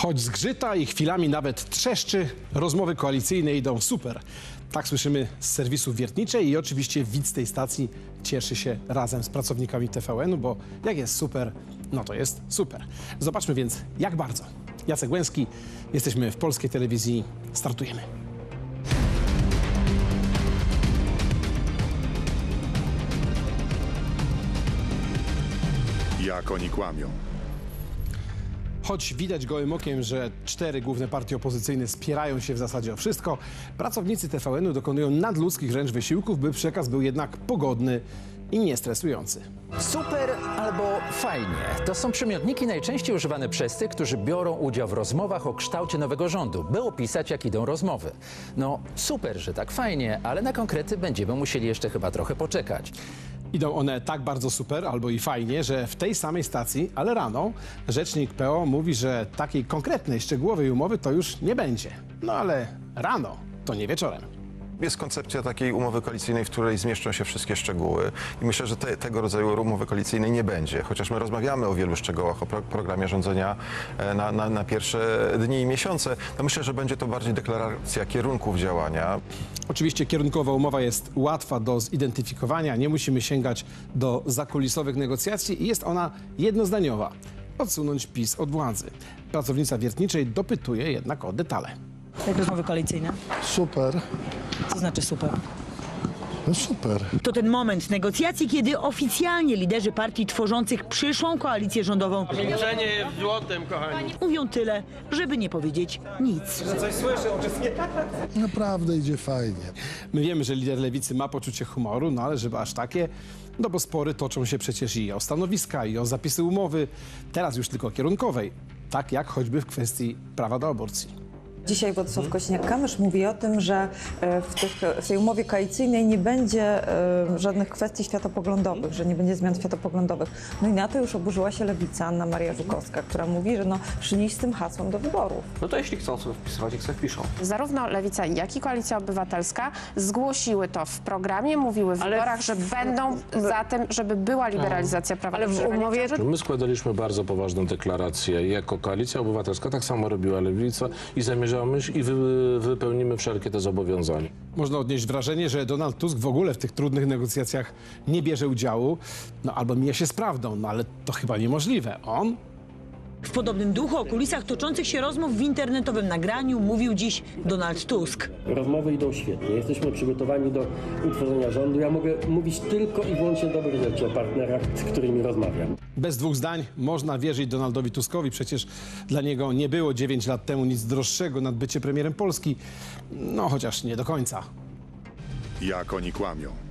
Choć zgrzyta i chwilami nawet trzeszczy, rozmowy koalicyjne idą super. Tak słyszymy z serwisu wiertniczej i oczywiście widz tej stacji cieszy się razem z pracownikami TVN-u, bo jak jest super, no to jest super. Zobaczmy więc, jak bardzo. Jacek Łęski, jesteśmy w polskiej telewizji, startujemy. Jak oni kłamią. Choć widać gołym okiem, że cztery główne partie opozycyjne spierają się w zasadzie o wszystko, pracownicy TVN-u dokonują nadludzkich wręcz wysiłków, by przekaz był jednak pogodny i niestresujący. Super albo fajnie to są przymiotniki najczęściej używane przez tych, którzy biorą udział w rozmowach o kształcie nowego rządu, by opisać, jak idą rozmowy. No super, że tak fajnie, ale na konkrety będziemy musieli jeszcze chyba trochę poczekać. Idą one tak bardzo super albo i fajnie, że w tej samej stacji, ale rano, rzecznik PO mówi, że takiej konkretnej, szczegółowej umowy to już nie będzie. No ale rano, to nie wieczorem. Jest koncepcja takiej umowy koalicyjnej, w której zmieszczą się wszystkie szczegóły i myślę, że te, tego rodzaju umowy koalicyjnej nie będzie. Chociaż my rozmawiamy o wielu szczegółach, o pro, programie rządzenia e, na, na, na pierwsze dni i miesiące, to myślę, że będzie to bardziej deklaracja kierunków działania. Oczywiście kierunkowa umowa jest łatwa do zidentyfikowania, nie musimy sięgać do zakulisowych negocjacji i jest ona jednozdaniowa. Odsunąć PiS od władzy. Pracownica wiertniczej dopytuje jednak o detale. Jak rozmowy koalicyjne? Super, Co znaczy super? no super. To ten moment negocjacji, kiedy oficjalnie liderzy partii tworzących przyszłą koalicję rządową Milczenie jest złotem, kochani. mówią tyle, żeby nie powiedzieć nic. Naprawdę idzie fajnie. My wiemy, że lider lewicy ma poczucie humoru, no ale żeby aż takie, no bo spory toczą się przecież i o stanowiska, i o zapisy umowy, teraz już tylko kierunkowej, tak jak choćby w kwestii prawa do aborcji. Dzisiaj Władysław Kośniak-Kamysz mówi o tym, że e, w, tych, w tej umowie koalicyjnej nie będzie e, żadnych kwestii światopoglądowych, że nie będzie zmian światopoglądowych. No i na to już oburzyła się lewica Anna Maria Żukowska, która mówi, że no, szli z tym hasłem do wyborów. No to jeśli chcą sobie wpisywać, jak sobie wpiszą. Zarówno Lewica, jak i Koalicja Obywatelska zgłosiły to w programie, mówiły w wyborach, że będą za tym, żeby była liberalizacja prawa Ale w umowie. My składaliśmy bardzo poważną deklarację jako Koalicja Obywatelska, tak samo robiła Lewica i zamierzamy i wy, wypełnimy wszelkie te zobowiązania. Można odnieść wrażenie, że Donald Tusk w ogóle w tych trudnych negocjacjach nie bierze udziału, no albo mija się z prawdą, no ale to chyba niemożliwe. On W podobnym duchu o kulisach toczących się rozmów w internetowym nagraniu mówił dziś Donald Tusk. Rozmowy idą świetnie. Jesteśmy przygotowani do utworzenia rządu. Ja mogę mówić tylko i wyłącznie dobre rzeczy o partnerach, z którymi rozmawiam. Bez dwóch zdań można wierzyć Donaldowi Tuskowi. Przecież dla niego nie było 9 lat temu nic droższego nad bycie premierem Polski. No chociaż nie do końca. Jak oni kłamią.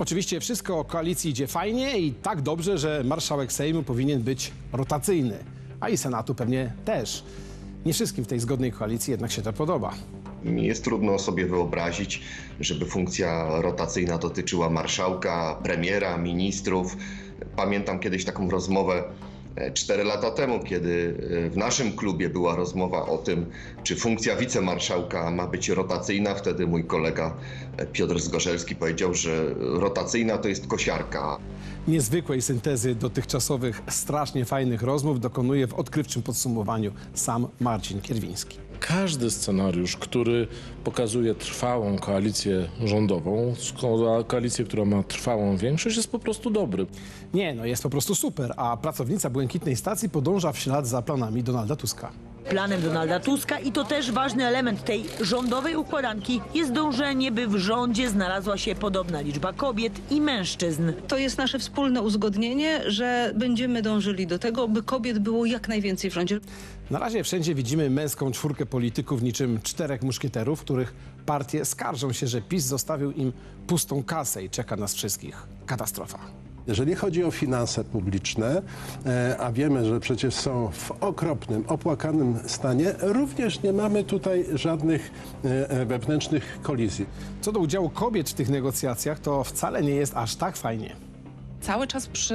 Oczywiście wszystko o koalicji idzie fajnie i tak dobrze, że marszałek Sejmu powinien być rotacyjny, a i Senatu pewnie też. Nie wszystkim w tej zgodnej koalicji jednak się to podoba. Jest trudno sobie wyobrazić, żeby funkcja rotacyjna dotyczyła marszałka, premiera, ministrów. Pamiętam kiedyś taką rozmowę cztery lata temu, kiedy e, w naszym klubie była rozmowa o tym, czy funkcja wicemarszałka ma być rotacyjna. Wtedy mój kolega e, Piotr Zgorzelski powiedział, że rotacyjna to jest kosiarka. Niezwykłej syntezy dotychczasowych, strasznie fajnych rozmów dokonuje w odkrywczym podsumowaniu sam Marcin Kierwiński. Każdy scenariusz, który pokazuje trwałą koalicję rządową, ko- koalicję, która ma trwałą większość, jest po prostu dobry. Nie, no jest po prostu super, a pracownica Błękitnej Stacji podąża w ślad za planami Donalda Tuska. Planem Donalda Tuska i to też ważny element tej rządowej układanki jest dążenie, by w rządzie znalazła się podobna liczba kobiet i mężczyzn. To jest nasze wspólne uzgodnienie, że będziemy dążyli do tego, by kobiet było jak najwięcej w rządzie. Na razie wszędzie widzimy męską czwórkę polityków niczym czterech muszkieterów, których partie skarżą się, że PiS zostawił im pustą kasę i czeka nas wszystkich katastrofa. Jeżeli chodzi o finanse publiczne, e, a wiemy, że przecież są w okropnym, opłakanym stanie, również nie mamy tutaj żadnych e, e, wewnętrznych kolizji. Co do udziału kobiet w tych negocjacjach, to wcale nie jest aż tak fajnie. Cały czas przy,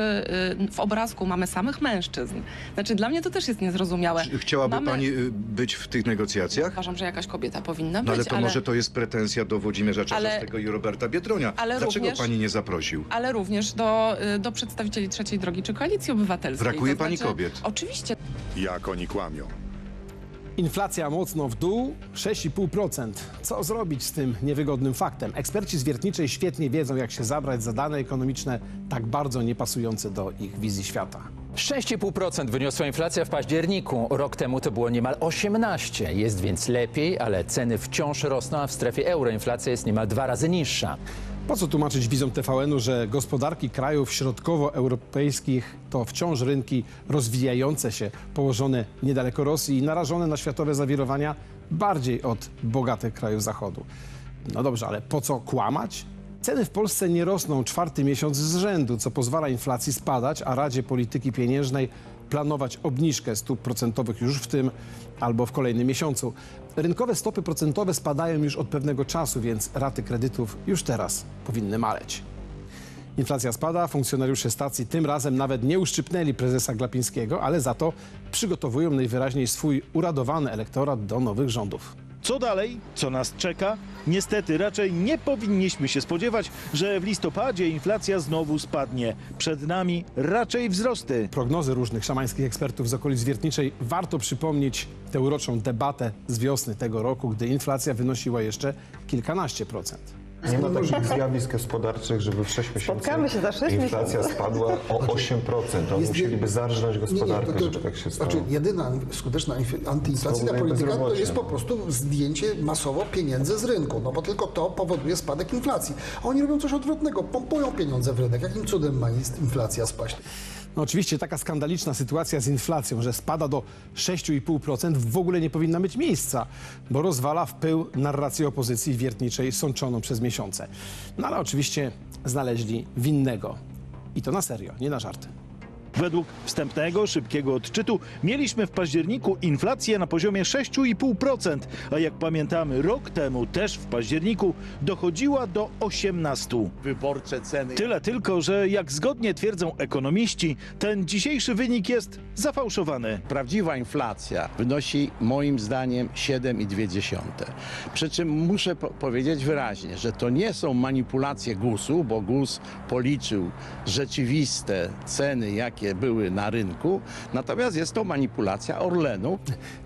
y, w obrazku mamy samych mężczyzn. Znaczy dla mnie to też jest niezrozumiałe. Chciałaby Mamy- pani y, być w tych negocjacjach? Uważam, że jakaś kobieta powinna No być, ale to może to jest pretensja do Włodzimierza Ale- Czarzastego i Roberta Biedronia. ale Dlaczego również- pani nie zaprosił? ale również do, y, do przedstawicieli trzeciej drogi czy koalicji obywatelskiej. Brakuje To pani znaczy- kobiet? Oczywiście. Jak oni kłamią? Inflacja mocno w dół, 6,5%. Co zrobić z tym niewygodnym faktem? Eksperci z Wiertniczej świetnie wiedzą, jak się zabrać za dane ekonomiczne tak bardzo niepasujące do ich wizji świata. 6,5% wyniosła inflacja w październiku. Rok temu to było niemal 18. Jest więc lepiej, ale ceny wciąż rosną, a w strefie euro inflacja jest niemal dwa razy niższa. Po co tłumaczyć widzom TVN-u, że gospodarki krajów środkowoeuropejskich to wciąż rynki rozwijające się, położone niedaleko Rosji i narażone na światowe zawirowania bardziej od bogatych krajów Zachodu? No dobrze, ale po co kłamać? Ceny w Polsce nie rosną czwarty miesiąc z rzędu, co pozwala inflacji spadać, a Radzie Polityki Pieniężnej planować obniżkę stóp procentowych już w tym albo w kolejnym miesiącu. Rynkowe stopy procentowe spadają już od pewnego czasu, więc raty kredytów już teraz powinny maleć. Inflacja spada, funkcjonariusze stacji tym razem nawet nie uszczypnęli prezesa Glapińskiego, ale za to przygotowują najwyraźniej swój uradowany elektorat do nowych rządów. Co dalej? Co nas czeka? Niestety raczej nie powinniśmy się spodziewać, że w listopadzie inflacja znowu spadnie. Przed nami raczej wzrosty. Prognozy różnych szamańskich ekspertów z okolic Wiertniczej warto przypomnieć tę uroczą debatę z wiosny tego roku, gdy inflacja wynosiła jeszcze kilkanaście procent. Nie ma takich zjawisk gospodarczych, żeby w 6 miesięcy Spotkamy się za sześć inflacja miesięcy. spadła o 8%. Oni Jest- musieliby zarżnąć gospodarkę, Nie, nie, to- żeby tak się stało. Znaczy, jedyna skuteczna inf- antyinflacyjna polityka to jest po prostu zdjęcie masowo pieniędzy z rynku, no bo tylko to powoduje spadek inflacji. A oni robią coś odwrotnego, pompują pieniądze w rynek. Jakim cudem ma jest inflacja spaść? No oczywiście taka skandaliczna sytuacja z inflacją, że spada do 6,5% w ogóle nie powinna mieć miejsca, bo rozwala w pył narrację opozycji wiertniczej sączoną przez miesiące. No ale oczywiście znaleźli winnego. I to na serio, nie na żarty. Według wstępnego, szybkiego odczytu mieliśmy w październiku inflację na poziomie 6,5%, a jak pamiętamy rok temu też w październiku dochodziła do 18%. Wyborcze ceny. Tyle tylko, że jak zgodnie twierdzą ekonomiści, ten dzisiejszy wynik jest zafałszowany. Prawdziwa inflacja wynosi moim zdaniem 7,2. Przy czym muszę po powiedzieć wyraźnie, że to nie są manipulacje GUS-u, bo GUS policzył rzeczywiste ceny, jakie były na rynku, natomiast jest to manipulacja Orlenu.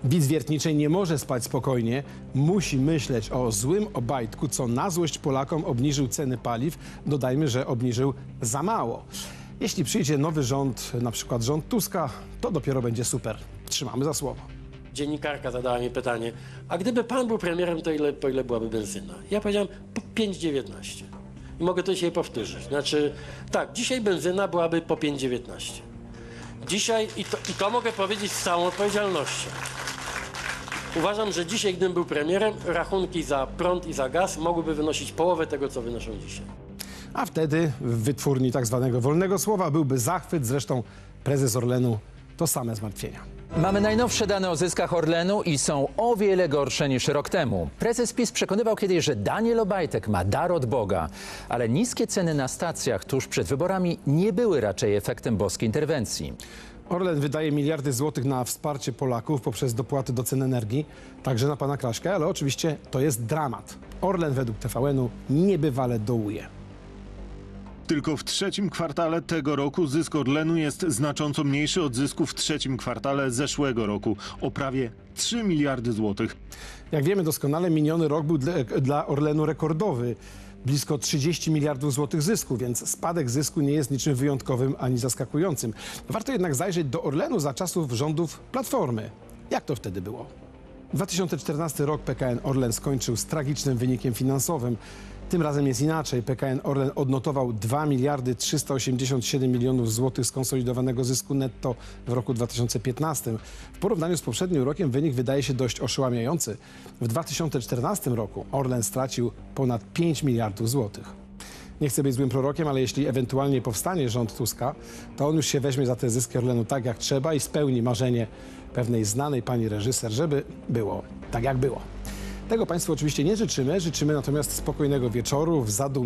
Widz wiertniczej nie może spać spokojnie, musi myśleć o złym Obajtku, co na złość Polakom obniżył ceny paliw. Dodajmy, że obniżył za mało. Jeśli przyjdzie nowy rząd, na przykład rząd Tuska, to dopiero będzie super. Trzymamy za słowo. Dziennikarka zadała mi pytanie, a gdyby pan był premierem, to ile, po ile byłaby benzyna? Ja powiedziałem po 5,19. I mogę to dzisiaj powtórzyć. Znaczy, tak, dzisiaj benzyna byłaby po 5,19. Dzisiaj, i to, i to mogę powiedzieć z całą odpowiedzialnością. Uważam, że dzisiaj, gdybym był premierem, rachunki za prąd i za gaz mogłyby wynosić połowę tego, co wynoszą dzisiaj. A wtedy w wytwórni tak zwanego wolnego słowa byłby zachwyt, zresztą prezes Orlenu to same zmartwienia. Mamy najnowsze dane o zyskach Orlenu i są o wiele gorsze niż rok temu. Prezes PiS przekonywał kiedyś, że Daniel Obajtek ma dar od Boga, ale niskie ceny na stacjach tuż przed wyborami nie były raczej efektem boskiej interwencji. Orlen wydaje miliardy złotych na wsparcie Polaków poprzez dopłaty do cen energii, także na pana Kraśkę, ale oczywiście to jest dramat. Orlen według TVN-u niebywale dołuje. Tylko w trzecim kwartale tego roku zysk Orlenu jest znacząco mniejszy od zysku w trzecim kwartale zeszłego roku o prawie 3 miliardy złotych. Jak wiemy doskonale, miniony rok był dla, dla Orlenu rekordowy. Blisko 30 miliardów złotych zysku, więc spadek zysku nie jest niczym wyjątkowym ani zaskakującym. Warto jednak zajrzeć do Orlenu za czasów rządów Platformy. Jak to wtedy było? 2014 rok PKN Orlen skończył z tragicznym wynikiem finansowym. Tym razem jest inaczej. PKN Orlen odnotował 2 miliardy 387 milionów złotych skonsolidowanego zysku netto w roku 2015. W porównaniu z poprzednim rokiem wynik wydaje się dość oszałamiający. W 2014 roku Orlen stracił ponad 5 miliardów złotych. Nie chcę być złym prorokiem, ale jeśli ewentualnie powstanie rząd Tuska, to on już się weźmie za te zyski Orlenu tak jak trzeba i spełni marzenie pewnej znanej pani reżyser, żeby było tak jak było. Tego Państwu oczywiście nie życzymy, życzymy natomiast spokojnego wieczoru w zadumie